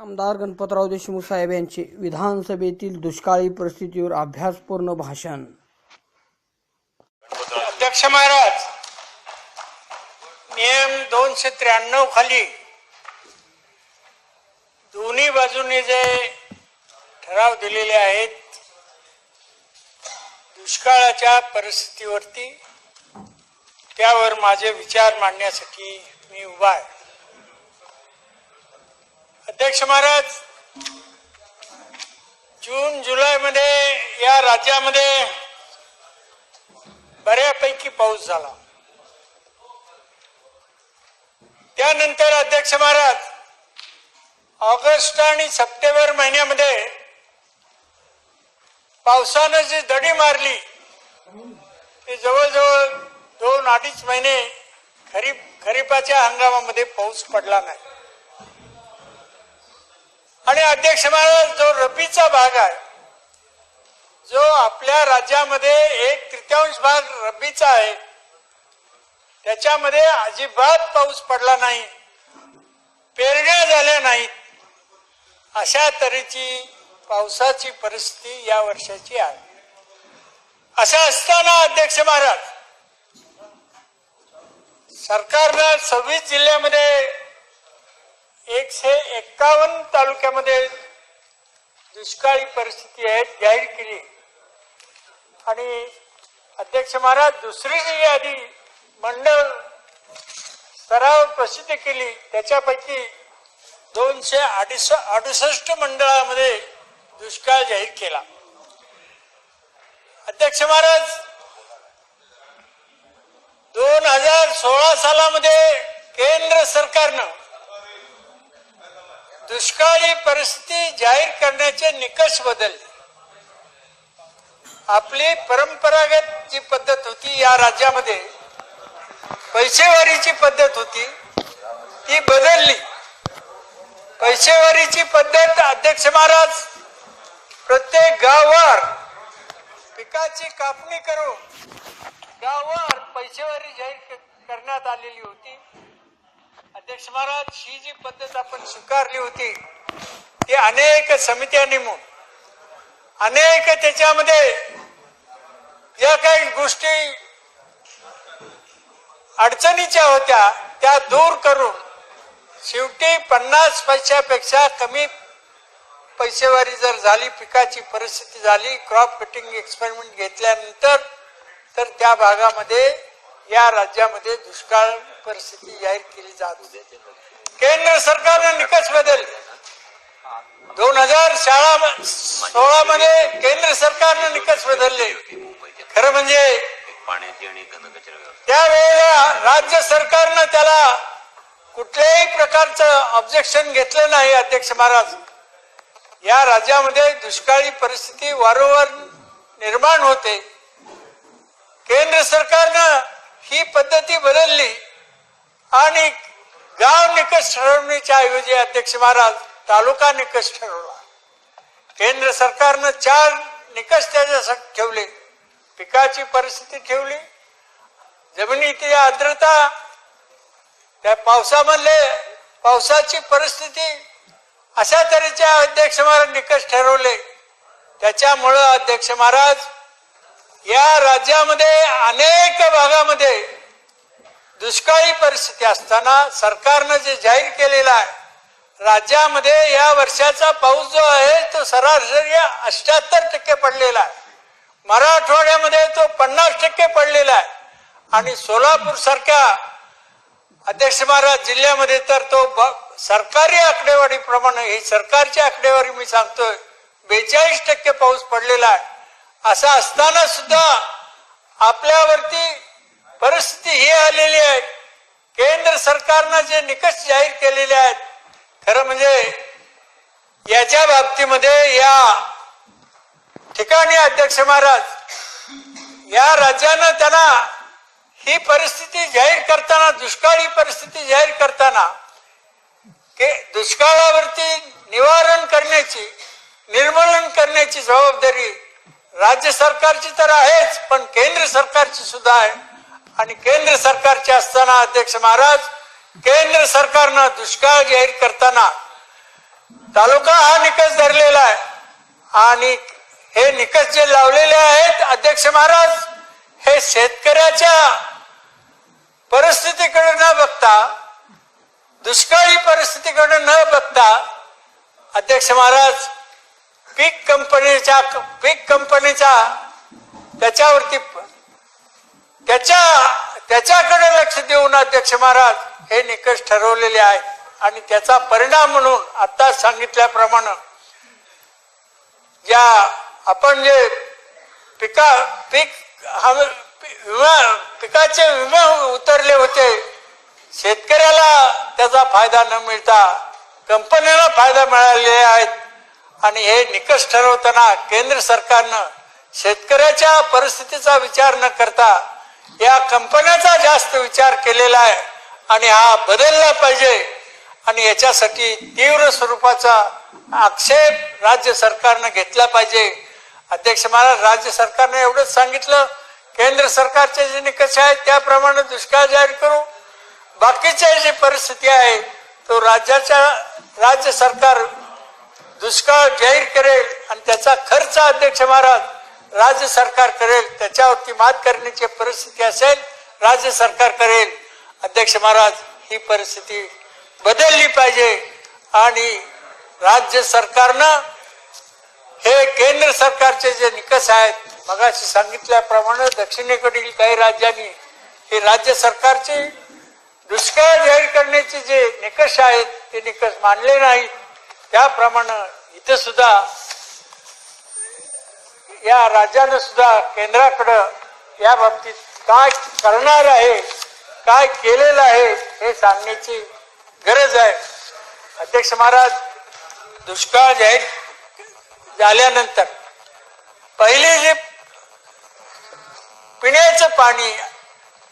आमदार गणपतराव देशमुख साहेब यांचे विधानसभेतील दुष्काळी परिस्थितीवर अभ्यासपूर्ण भाषण. अध्यक्ष महाराज नियम दोनशे त्र्याण्णव खाली. दोन्ही बाजूने जे ठराव दिलेले आहेत दुष्काळाच्या परिस्थितीवरती त्यावर माझे विचार मांडण्यासाठी मी उभा आहे. अध्यक्ष महाराज जून जुलै मध्ये या राज्यामध्ये बऱ्यापैकी पाऊस झाला. त्यानंतर अध्यक्ष महाराज ऑगस्ट आणि सप्टेंबर महिन्यामध्ये पावसानं जी दडी मारली ती जवळजवळ दोन अडीच महिने खरीप खरीपाच्या हंगामामध्ये पाऊस पडला नाही. आणि अध्यक्ष महाराज जो रब्बीचा भाग आहे जो आपल्या राज्यामध्ये एक तृतीयांश भाग रब्बीचा आहे त्याच्यामध्ये अजिबात पाऊस पडला नाही पेरण्या झाल्या नाहीत अशा तऱ्हेची पावसाची परिस्थिती या वर्षाची आहे. असं असताना अध्यक्ष महाराज सरकारनं सव्वीस जिल्ह्यामध्ये एकशे एक्कावन्न तालुक्यामध्ये दुष्काळी परिस्थिती आहे जाहीर केली. आणि अध्यक्ष महाराज दुसरी जी यादी मंडळ स्तरावर प्रसिद्ध केली. त्याच्यापैकी दोनशे अडुस अडुसष्ट मंडळामध्ये दुष्काळ जाहीर केला. अध्यक्ष महाराज दोन हजार सोळा सालामध्ये केंद्र सरकारनं दुष्काळी परिस्थिती जाहीर करण्याचे निकष बदलले. आपली परंपरागत जी पद्धत होती या राज्यामध्ये पैसेवारीची पद्धत होती ती बदलली. पैसेवारीची पद्धत अध्यक्ष महाराज प्रत्येक गावावर पिकाची कापणी करून गावावर पैसेवारी जाहीर करण्यात आलेली होती. अध्यक्ष महाराज ही जी पद्धत आपण स्वीकारली होती ती अनेक समित्या नेमून अनेक त्याच्यामध्ये ज्या काही गोष्टी अडचणीच्या होत्या त्या दूर करून शेवटी पन्नास पैशापेक्षा कमी पैसेवारी जर झाली पिकाची परिस्थिती झाली क्रॉप कटिंग एक्सपेरिमेंट घेतल्यानंतर तर त्या भागामध्ये या राज्यामध्ये दुष्काळ परिस्थिती जाहीर केली जात होती. केंद्र सरकारनं निकष बदलले दोन हजार शाळा सोळा मध्ये केंद्र सरकारनं निकष बदलले. खरं म्हणजे त्यावेळेला राज्य सरकारनं त्याला कुठल्याही प्रकारचं ऑब्जेक्शन घेतलं नाही अध्यक्ष महाराज. या राज्यामध्ये दुष्काळी परिस्थिती वारंवार निर्माण होते. केंद्र सरकारनं ही पद्धती बदलली. आणि गाव निकष ठरवण्याच्या ऐवजी अध्यक्ष महाराज तालुका निकष ठरवला. केंद्र सरकारनं चार निकष त्याच्यासाठी ठेवले. पिकाची परिस्थिती ठेवली. जमिनीतील आर्द्रता त्या पावसामधले पावसाची परिस्थिती अशा तऱ्हेचे अध्यक्ष महाराज निकष ठरवले. त्याच्यामुळं अध्यक्ष महाराज या राज्यामध्ये अनेक भागामध्ये दुष्काळी परिस्थिती असताना सरकारनं जे जाहीर केलेलं आहे राज्यामध्ये या वर्षाचा पाऊस जो आहे तो सरासरी अष्ट्याहत्तर टक्के पडलेला आहे. मराठवाड्यामध्ये तो पन्नास टक्के पडलेला आहे. आणि सोलापूर सारख्या अध्यक्ष महाराज जिल्ह्यामध्ये तर तो ब- सरकारी आकडेवारीप्रमाणे ही सरकारची आकडेवारी मी सांगतोय बेचाळीस टक्के पाऊस पडलेला आहे. असं असताना सुद्धा आपल्यावरती परिस्थिती ही आलेली आहे. केंद्र सरकारनं जे निकष जाहीर केलेले आहेत खरं म्हणजे याच्या बाबतीमध्ये या ठिकाणी अध्यक्ष महाराज या राज्यानं त्यांना ही परिस्थिती जाहीर करताना दुष्काळी परिस्थिती जाहीर करताना के दुष्काळावरती निवारण करण्याची निर्मूलन करण्याची जबाबदारी राज्य सरकारची तर आहेच पण केंद्र सरकारची सुद्धा आहे. आणि केंद्र सरकारचे असताना अध्यक्ष महाराज केंद्र सरकारनं दुष्काळ जाहीर करताना तालुका हा निकष धरलेला आहे. आणि हे निकष जे लावलेले आहेत अध्यक्ष महाराज हे शेतकऱ्याच्या परिस्थितीकडे न बघता दुष्काळी परिस्थितीकडे न बघता अध्यक्ष महाराज पीक कंपनीच्या पीक कंपनीचा त्याच्यावरती त्याच्या त्याच्याकडे लक्ष देऊन अध्यक्ष महाराज हे निकष ठरवलेले आहेत. आणि त्याचा परिणाम म्हणून आता सांगितल्याप्रमाणे ज्या आपण जे पिका पीक विमा पिकाचे विमा उतरले होते शेतकऱ्याला त्याचा फायदा न मिळता कंपनीला फायदा मिळालेले आहेत आणि हे निकष ठरवताना केंद्र सरकारनं शेतकऱ्याच्या परिस्थितीचा विचार न करता या कंपन्याचा जास्त विचार केलेला आहे आणि हा बदलला पाहिजे आणि याच्यासाठी तीव्र स्वरूपाचा आक्षेप राज्य सरकारनं घेतला पाहिजे. अध्यक्ष महाराज राज्य सरकारनं एवढंच सांगितलं केंद्र सरकारचे जे निकष आहेत त्याप्रमाणे दुष्काळ जाहीर करू. बाकीच्या जी परिस्थिती आहे तो राज्याच्या राज्य सरकार दुष्काळ जाहीर करेल आणि त्याचा खर्च अध्यक्ष महाराज राज्य सरकार करेल त्याच्यावरती मात करण्याची परिस्थिती असेल राज्य सरकार करेल. अध्यक्ष महाराज ही परिस्थिती बदलली पाहिजे आणि राज्य सरकारनं हे केंद्र सरकारचे जे निकष आहेत मगाशी सांगितल्याप्रमाणे दक्षिणेकडील काही राज्यांनी हे राज्य सरकारचे दुष्काळ जाहीर करण्याचे जे निकष आहेत ते निकष मानले नाहीत. त्याप्रमाणे इथं सुद्धा या राज्यानं सुद्धा केंद्राकडं या बाबतीत काय करणार आहे काय केलेलं आहे हे सांगण्याची गरज आहे. अध्यक्ष महाराज दुष्काळ जाहीर झाल्यानंतर पहिले जे पिण्याचं पाणी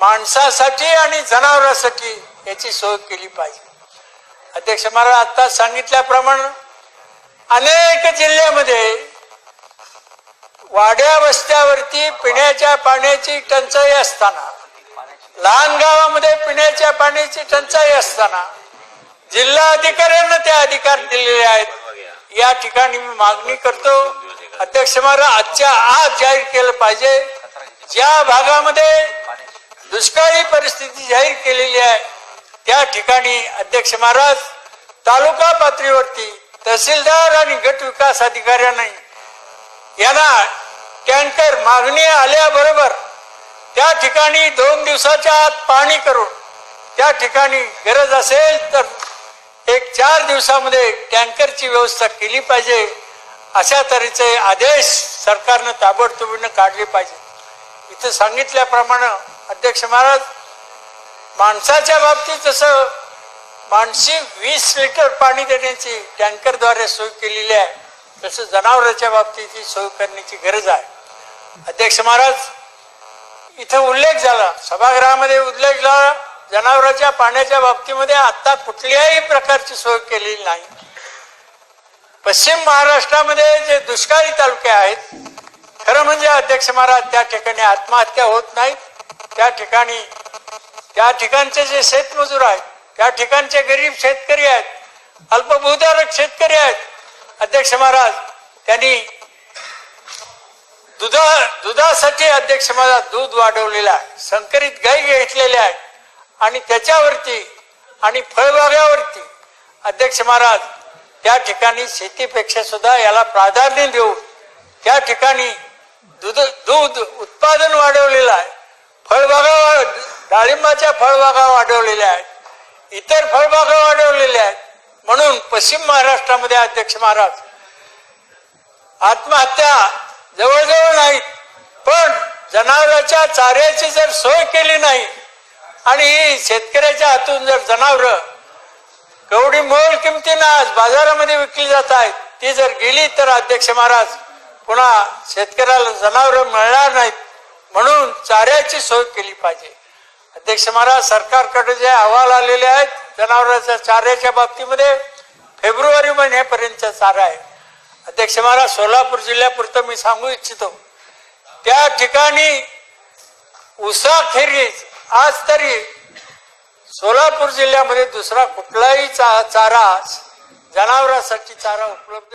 माणसासाठी आणि जनावरांसाठी याची सोय केली पाहिजे. अध्यक्ष महाराज आता सांगितल्याप्रमाणे अनेक जिल्ह्यामध्ये वाड्या वस्त्यावरती पिण्याच्या पाण्याची टंचाई असताना लहान गावामध्ये पिण्याच्या पाण्याची टंचाई असताना जिल्हा अधिकाऱ्यांना ते अधिकार दिलेले आहेत. या ठिकाणी मी मागणी करतो अध्यक्ष महाराज आजच्या आज जाहीर केलं पाहिजे. ज्या भागामध्ये दुष्काळी परिस्थिती जाहीर केलेली आहे त्या ठिकाणी अध्यक्ष महाराज तालुका पातळीवरती तहसीलदार आणि गट विकास अधिकाऱ्यांनी यांना टँकर मागणी आल्याबरोबर त्या ठिकाणी दोन दिवसाच्या आत पाणी करून त्या ठिकाणी गरज असेल तर एक चार दिवसामध्ये टँकरची व्यवस्था केली पाहिजे. अशा तऱ्हेचे आदेश सरकारनं ताबडतोबीनं काढले पाहिजे. इथं सांगितल्याप्रमाणे अध्यक्ष महाराज माणसाच्या बाबतीत जसं माणशी वीस लिटर पाणी देण्याची टँकरद्वारे सोय केलेली आहे. तसं जनावरांच्या बाबतीत ही सोय करण्याची गरज आहे. अध्यक्ष महाराज इथं उल्लेख झाला. सभागृहामध्ये उल्लेख झाला. जनावरांच्या पाण्याच्या बाबतीमध्ये आता कुठल्याही प्रकारची सोय केलेली नाही. पश्चिम महाराष्ट्रामध्ये जे दुष्काळी तालुके आहेत खरं म्हणजे अध्यक्ष महाराज त्या ठिकाणी आत्महत्या होत नाहीत. त्या ठिकाणी त्या ठिकाणचे जे शेतमजूर आहेत या ठिकाणचे गरीब शेतकरी आहेत अल्पभूधारक शेतकरी आहेत. अध्यक्ष महाराज त्यांनी दुधा दुधासाठी अध्यक्ष महाराज दूध वाढवलेलं आहे संकरित गाई घेतलेले आहेत आणि त्याच्यावरती आणि फळबागावरती अध्यक्ष महाराज त्या ठिकाणी शेतीपेक्षा सुद्धा याला प्राधान्य देऊन त्या ठिकाणी दूध दूध उत्पादन वाढवलेलं आहे. फळबागा डाळिंबाच्या फळबागा वाढवलेल्या आहेत. इतर फळबागा वाढवलेल्या आहेत. म्हणून पश्चिम महाराष्ट्रामध्ये अध्यक्ष महाराज आत्महत्या जवळजवळ नाहीत पण जनावरांच्या चाऱ्याची जर सोय केली नाही आणि शेतकऱ्याच्या हातून जर जनावर कवडी मोल किमतीनं आज बाजारामध्ये विकली जात आहेत ती जर गेली तर अध्यक्ष महाराज पुन्हा शेतकऱ्याला जनावर मिळणार नाहीत. म्हणून चाऱ्याची सोय केली पाहिजे. अध्यक्ष महाराज सरकारकडे जे अहवाल आलेले आहेत जनावरांच्या चाऱ्याच्या बाबतीमध्ये फेब्रुवारी महिन्यापर्यंतचा चारा आहे. अध्यक्ष महाराज सोलापूर जिल्ह्यापुरतं मी सांगू इच्छितो. त्या ठिकाणी उसाखेरीज आज तरी सोलापूर जिल्ह्यामध्ये दुसरा कुठलाही चा चारा जनावरांसाठी चारा उपलब्ध